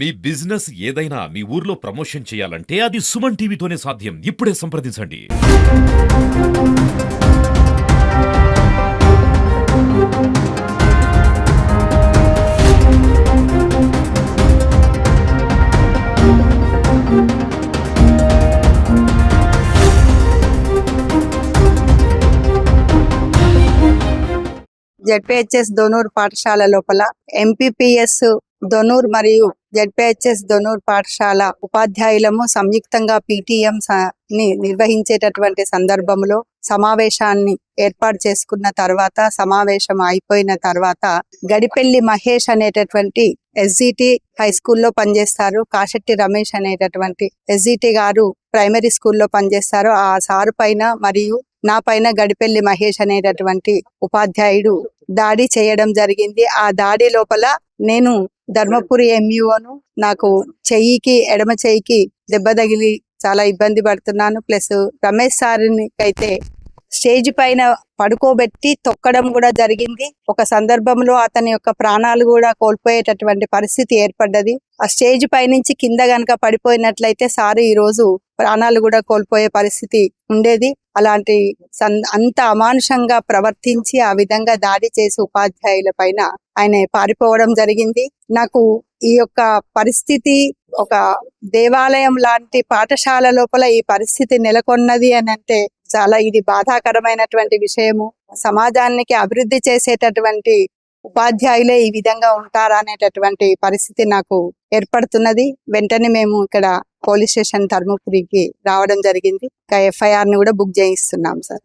మీ business ఏదైనా మీ ఊర్లో promotion చేయాలంటే అది సుమన్ టీవీతోనే సాధ్యం. ఇప్పుడే సంప్రదించండి. జెడ్పిహెచ్ఎస్ దొనూర్ పాఠశాల లోపల ఎంపీపీఎస్ దొనూర్ మరియు జెడ్పిహెచ్ఎస్ దొనూర్ పాఠశాల ఉపాధ్యాయులము సంయుక్తంగా పీటీఎం ని నిర్వహించేటటువంటి సందర్భంలో సమావేశాన్ని ఏర్పాటు చేసుకున్న తర్వాత సమావేశం అయిపోయిన తర్వాత గడిపెల్లి మహేష్ అనేటటువంటి ఎస్జిటి హై స్కూల్లో పనిచేస్తారు. కాశెట్టి రమేష్ అనేటటువంటి ఎస్జిటి గారు ప్రైమరీ స్కూల్లో పనిచేస్తారు. ఆ సారు పైన మరియు నా పైన గడిపెల్లి మహేష్ అనేటటువంటి ఉపాధ్యాయుడు దాడి చేయడం జరిగింది. ఆ దాడి లోపల నేను ధర్మపురి ఎంయూను నాకు చెయ్యికి ఎడమ చెయ్యికి దెబ్బ తగిలి చాలా ఇబ్బంది పడుతున్నాను. ప్లస్ రమేష్ సార్ని అయితే స్టేజ్ పైన పడుకోబెట్టి తొక్కడం కూడా జరిగింది. ఒక సందర్భంలో అతని యొక్క ప్రాణాలు కూడా కోల్పోయేటటువంటి పరిస్థితి ఏర్పడ్డది. ఆ స్టేజ్ పైనుంచి కింద గనక పడిపోయినట్లయితే సారు ఈ రోజు ప్రాణాలు కూడా కోల్పోయే పరిస్థితి ఉండేది. అలాంటి అంత అమానుషంగా ప్రవర్తించి ఆ విధంగా దాడి చేసి ఉపాధ్యాయుల పైన ఆయన పారిపోవడం జరిగింది. నాకు ఈ యొక్క పరిస్థితి ఒక దేవాలయం లాంటి పాఠశాల లోపల ఈ పరిస్థితి నెలకొన్నది అని అంటే చాలా ఇది బాధాకరమైనటువంటి విషయము. సమాజానికి అభివృద్ధి చేసేటటువంటి ఉపాధ్యాయులే ఈ విధంగా ఉంటారా అనేటటువంటి పరిస్థితి నాకు ఏర్పడుతున్నది. వెంటనే మేము ఇక్కడ పోలీస్ స్టేషన్ ధర్మపురికి రావడం జరిగింది. ఇంకా ఎఫ్ఐఆర్ని కూడా బుక్ చేయిస్తున్నాం సార్.